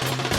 Thank you.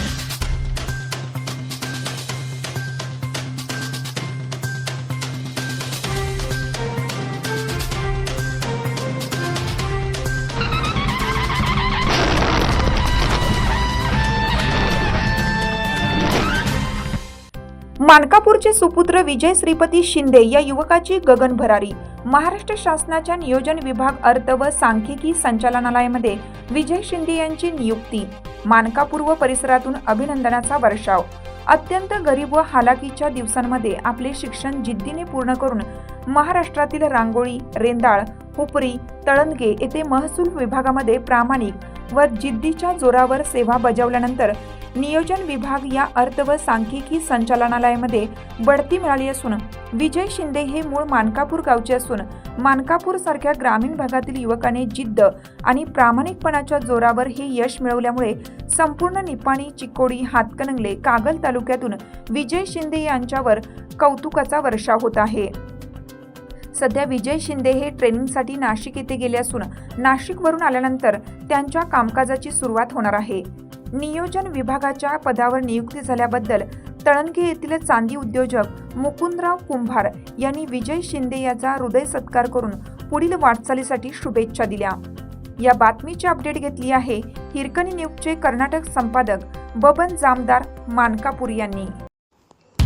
मानकापूरचे सुपुत्र विजय श्रीपती शिंदे या युवकाची गगन भरारी. महाराष्ट्र शासनाच्या नियोजन विभाग अर्थ व सांख्यिकी संचालनालयामध्ये विजय शिंदे यांची नियुक्ती. मानकापूर व परिसरातून अभिनंदनाचा वर्षाव. अत्यंत गरीब व हालाकीच्या दिवसांमध्ये आपले शिक्षण जिद्दीने पूर्ण करून महाराष्ट्रातील रांगोळी रेंदाळ हुपरी तळंदगे येथे महसूल विभागामध्ये प्रामाणिक व जिद्दीच्या जोरावर सेवा बजावल्यानंतर नियोजन विभाग या अर्थ व सांख्यिकी संचालनालयामध्ये बढती मिळाली असून विजय शिंदे हे मूळ मानकापूर गावचे असून मानकापूर सारख्या ग्रामीण भागातील युवकाने जिद्द आणि प्रामाणिकपणाच्या जोरावर हे यश मिळवल्यामुळे संपूर्ण निपाणी चिकोडी हातकणंगले कागल तालुक्यातून विजय शिंदे यांच्यावर कौतुकाचा वर्षाव होत आहे. सध्या विजय शिंदे हे ट्रेनिंगसाठी नाशिक येथे गेले असून नाशिकवरून आल्यानंतर त्यांच्या कामकाजाची सुरुवात होणार आहे. नियोजन विभागाच्या पदावर नियुक्ती झाल्याबद्दल तळणगे येथील चांदी उद्योजक मुकुंदराव कुंभार यांनी विजय शिंदे याचा हृदय सत्कार करून पुढील वाटचालीसाठी शुभेच्छा दिल्या. या बातमीची अपडेट घेतली आहे हिरकणी न्यूजचे कर्नाटक संपादक बबन जामदार मानकापूर यांनी.